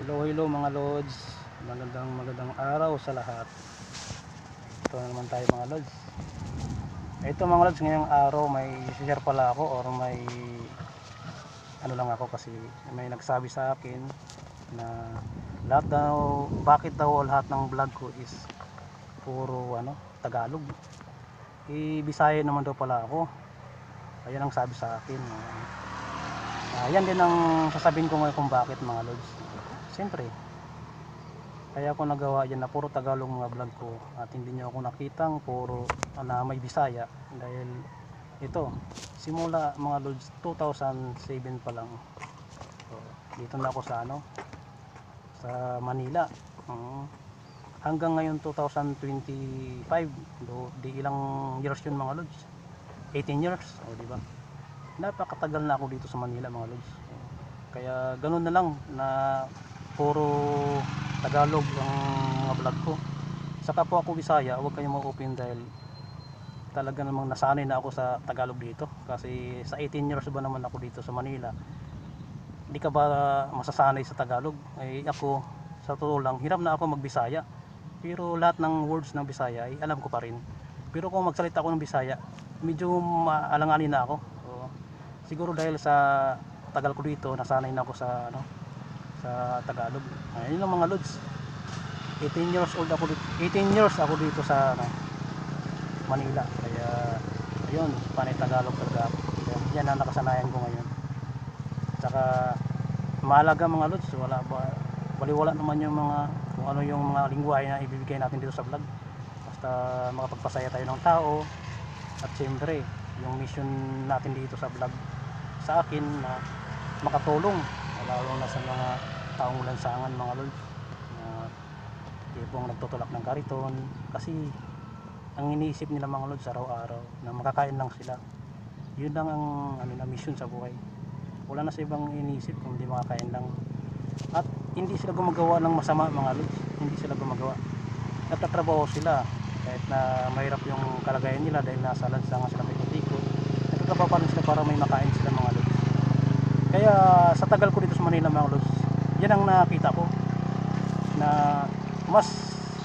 Hello, hello mga lods. Magandang magandang araw sa lahat. Ito na naman tayo mga lods. Ito mga lods, ngayong araw may share pala ako or may ano lang ako kasi may nagsabi sa akin na lahat daw, bakit daw lahat ng vlog ko is puro ano, Tagalog. Bisaya naman daw pala ako. Ayan ang sabi sa akin. Ah, yan din ang sasabihin ko ngayon kung bakit mga lods. Siyempre, kaya ako nagawa yan na puro Tagalog mga vlog ko at hindi nyo ako nakitang puro ah, na may Bisaya dahil ito, simula mga lods 2007 pa lang. So, dito na ako sa ano, sa Manila. Mm. hanggang ngayon 2025, do, di ilang years yun mga lods. 18 years, o di ba? Napakatagal na ako dito sa Manila mga lods. Kaya ganun na lang na puro Tagalog ang mga vlog ko. Saka po ako Bisaya, huwag kayong ma-open dahil talaga namang nasanay na ako sa Tagalog dito. Kasi sa 18 years ba naman ako dito sa Manila, hindi ka ba masasanay sa Tagalog? Eh ako, sa totoo lang, hirap na ako magbisaya. Pero lahat ng words ng Bisaya ay alam ko pa rin. Pero kung magsalita ako ng Bisaya, medyo maalanganin na ako. So, siguro dahil sa tagal ko dito, nasanay na ako sa ano, sa Tagalog. Ayun lang mga lods. 18 years old ako dito. 18 years ako dito sa ano, Manila. Kaya ayun, panay Tagalog talaga ako. Yan ang nakasanayan ko ngayon. Tsaka mahalaga mga lods, wala ba baliwala naman yung mga kung ano yung mga lingwahe na ibibigay natin dito sa vlog. Basta makapagpasaya tayo ng tao at siyempre yung mission natin dito sa vlog sa akin na makatulong lalo na sa mga taong lansangan mga lol na tipong nagtutulak ng kariton. Kasi ang iniisip nila mga lods araw-araw na makakain lang sila. Yun lang ang ano na mission sa buhay. Wala na sa ibang iniisip kung hindi makakain lang. At hindi sila gumagawa ng masama mga lods hindi sila gumagawa. Nagtatrabaho sila. Kahit na mahirap yung kalagayan nila dahil nasa lansangan sila pikot-ikot nagtatrabaho pa rin sila para may makain sila mga lods kaya sa tagal ko dito sa Manila mga lods yan ang nakita ko na mas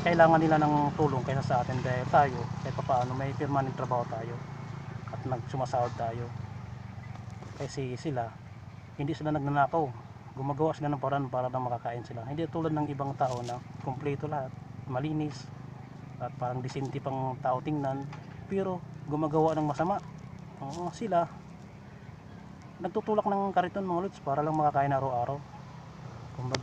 kailangan nila ng tulong kaysa sa atin dahil tayo kahit paano may permanent trabaho tayo at nagsumasahod tayo. Kasi sila hindi sila nagnanakaw. Gumagawa sila ng paraan para lang makakain sila. Hindi tulad ng ibang tao na kumpleto lahat malinis at parang disente pang tao tingnan. Pero gumagawa ng masama. Oo, sila nagtutulak ng kariton mga lods para lang makakain araw-araw. Kumbaga